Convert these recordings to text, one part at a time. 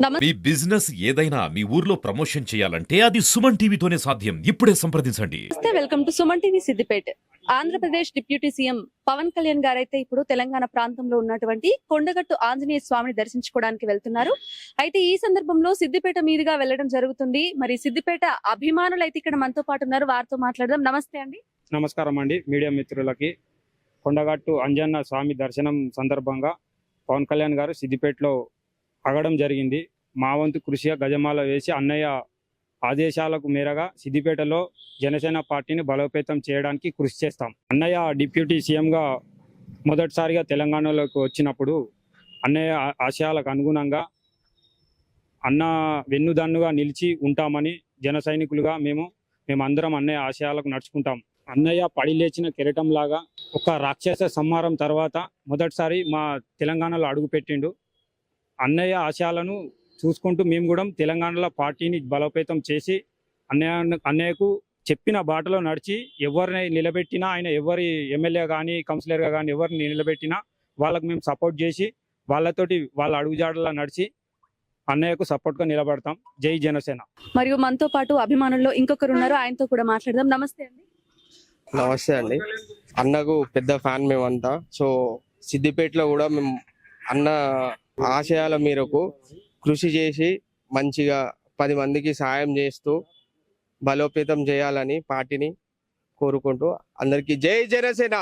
మీ business ఏదైనా మీ ఊర్లో promotion చేయాలంటే అది సుమన్ టీవీతోనే సాధ్యం. ఇప్పుడే సంప్రదించండి. Welcome to Suman TV Siddipet. Andhra Pradesh deputy CM Pawan Kalyan గారైతే ఇప్పుడు తెలంగాణ ప్రాంతంలో ఉన్నటువంటి కొండగట్టు ఆంజనేయ స్వామిని దర్శించుకోవడానికి వెళ్తున్నారు. అయితే ఈ సందర్భంలో సిద్దిపేట మీదుగా వెళ్ళడం జరుగుతుంది. మరి సిద్దిపేట అభిమానులు అయితే ఇక్కడ మనతో పాటు ఉన్నారు. వారితో మాట్లాడదాం. నమస్తే అండి. నమస్కారం అండి. మీడియా మిత్రులకి కొండగట్టు అంజన్న స్వామి దర్శనం సందర్భంగా పవన్ కళ్యాణ్ గారు సిద్దిపేటలో అగడం జరిగింది. మా వంతు కృషిగా గజమాల వేసి అన్నయ్య ఆదేశాలకు మేరగా సిద్దిపేటలో జనసేన పార్టీని బలోపేతం చేయడానికి కృషి చేస్తాం. అన్నయ్య డిప్యూటీ సీఎంగా మొదటిసారిగా తెలంగాణలోకి వచ్చినప్పుడు అన్నయ్య ఆశయాలకు అనుగుణంగా అన్న వెన్నుదన్నుగా నిలిచి ఉంటామని జన సైనికులుగా మేము మేమందరం అన్నయ్య ఆశయాలకు నడుచుకుంటాం. అన్నయ్య పడి లేచిన కెరటం లాగా ఒక రాక్షస సంహారం తర్వాత మొదటిసారి మా తెలంగాణలో అడుగుపెట్టిండు. అన్నయ్య ఆశయాలను చూసుకుంటూ మేము కూడా తెలంగాణలో పార్టీని బలోపేతం చేసి అన్నయ్య అన్నయ్యకు చెప్పిన బాటలో నడిచి ఎవరిని నిలబెట్టినా ఆయన ఎవరి ఎమ్మెల్యే కానీ కౌన్సిలర్గా కానీ ఎవరిని నిలబెట్టినా వాళ్ళకు మేము సపోర్ట్ చేసి వాళ్ళతోటి వాళ్ళ అడుగుజాడలా నడిచి అన్నయ్యకు సపోర్ట్గా నిలబడతాం. జై జనసేన. మరియు మనతో పాటు అభిమానుల్లో ఇంకొకరు ఉన్నారు. ఆయనతో కూడా మాట్లాడదాం. నమస్తే అండి. నమస్తే అండి. అన్నకు పెద్ద ఫ్యాన్ మేమంతా. సో సిద్దిపేటలో కూడా మేము అన్న ఆశయాల మేరకు కృషి చేసి మంచిగా పది మందికి సాయం చేస్తూ బలోపేతం చేయాలని పార్టీని కోరుకుంటూ అందరికీ జై జనసేన.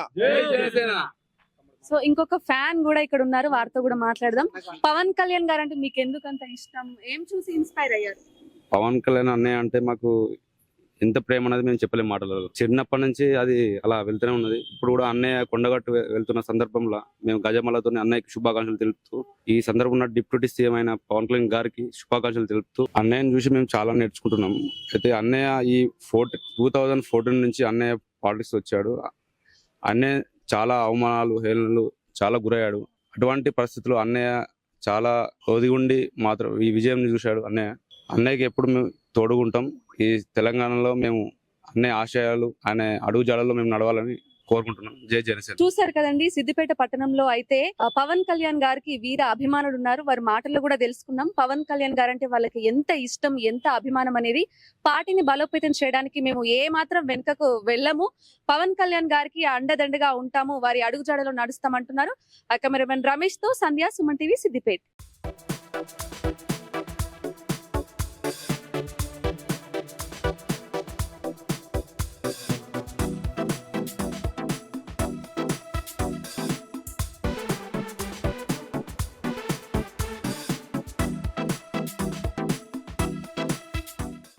సో ఇంకొక ఫ్యాన్ కూడా ఇక్కడ ఉన్నారు వారితో కూడా మాట్లాడదాం. పవన్ కళ్యాణ్ గారు అంటే మీకు ఎందుకు అంత ఇష్టం? ఏం చూసి ఇన్స్పైర్ అయ్యారు? పవన్ కళ్యాణ్ అన్నయ్య అంటే మాకు ఎంత ప్రేమ అనేది మేము చెప్పలేము మాటలలో. చిన్నప్పటి నుంచి అది అలా వెళ్తూనే ఉన్నది. ఇప్పుడు కూడా అన్నయ్య కొండగట్టు వెళ్తున్న సందర్భంలో మేము గజమలతో అన్నయ్యకి శుభాకాంక్షలు తెలుపుతూ ఈ సందర్భంలో డిప్యూటీ సీఎం అయిన పవన్ కళ్యాణ్ గారికి శుభాకాంక్షలు తెలుపుతూ అన్నయ్యని చూసి మేము చాలా నేర్చుకుంటున్నాం. అయితే అన్నయ్య ఈ ఫోర్టీ టూ థౌజండ్ ఫోర్టీన్ నుంచి అన్నయ్య పాలిటిక్స్ వచ్చాడు. అన్నయ్య చాలా అవమానాలు హేళనలు చాలా గురయ్యాడు. అటువంటి పరిస్థితుల్లో అన్నయ్య చాలా ఒదిగి ఉండి మాత్రం ఈ విజయం చూశాడు అన్నయ్య. అన్నయ్యకి ఎప్పుడు మేము తోడుగుంటాం. ఈ తెలంగాణలో మేము అన్ని ఆశయాలు అనే అడుగు జాడల్లో మేము నడవాలని కోరుకుంటున్నాం. జై జనసేన. చూసారు కదండి సిద్దిపేట పట్టణంలో అయితే ఆ, పవన్ కళ్యాణ్ గారికి వీర అభిమానులు ఉన్నారు వారి మాటల్లో కూడా తెలుసుకున్నాం. పవన్ కళ్యాణ్ గారు అంటే వాళ్ళకి ఎంత ఇష్టం ఎంత అభిమానం అనేది పార్టీని బలోపేతం చేయడానికి మేము ఏ మాత్రం వెనుకకు వెళ్ళము. పవన్ కళ్యాణ్ గారికి అండదండగా ఉంటాము. వారి అడుగుజాడలో నడుస్తామంటున్నారు. కెమెరామెన్ రమేష్తో సంధ్యా సుమన్ టీవీ సిద్దిపేట.